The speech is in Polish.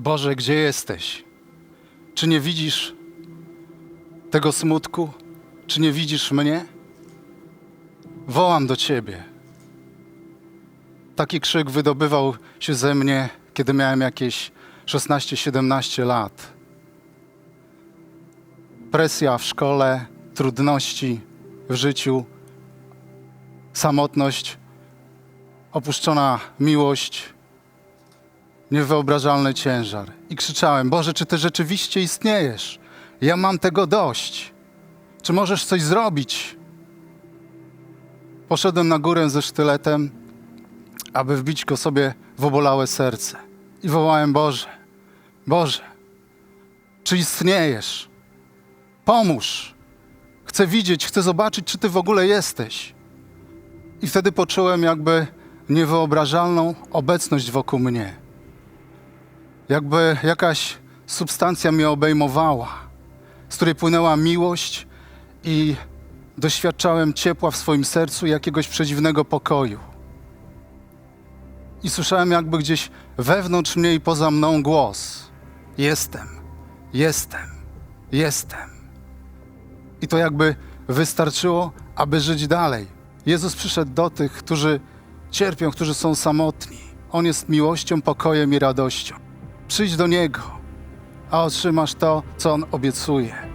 Boże, gdzie jesteś? Czy nie widzisz tego smutku? Czy nie widzisz mnie? Wołam do Ciebie. Taki krzyk wydobywał się ze mnie, kiedy miałem jakieś 16-17 lat. Presja w szkole, trudności w życiu, samotność, opuszczona miłość, niewyobrażalny ciężar. I krzyczałem: Boże, czy Ty rzeczywiście istniejesz? Ja mam tego dość. Czy możesz coś zrobić? Poszedłem na górę ze sztyletem, aby wbić go sobie w obolałe serce. I wołałem: Boże, Boże, czy istniejesz? Pomóż. Chcę widzieć, chcę zobaczyć, czy Ty w ogóle jesteś. I wtedy poczułem jakby niewyobrażalną obecność wokół mnie. Jakby jakaś substancja mnie obejmowała, z której płynęła miłość i doświadczałem ciepła w swoim sercu i jakiegoś przedziwnego pokoju. I słyszałem jakby gdzieś wewnątrz mnie i poza mną głos: Jestem, jestem, jestem. I to jakby wystarczyło, aby żyć dalej. Jezus przyszedł do tych, którzy cierpią, którzy są samotni. On jest miłością, pokojem i radością. Przyjdź do Niego, a otrzymasz to, co On obiecuje.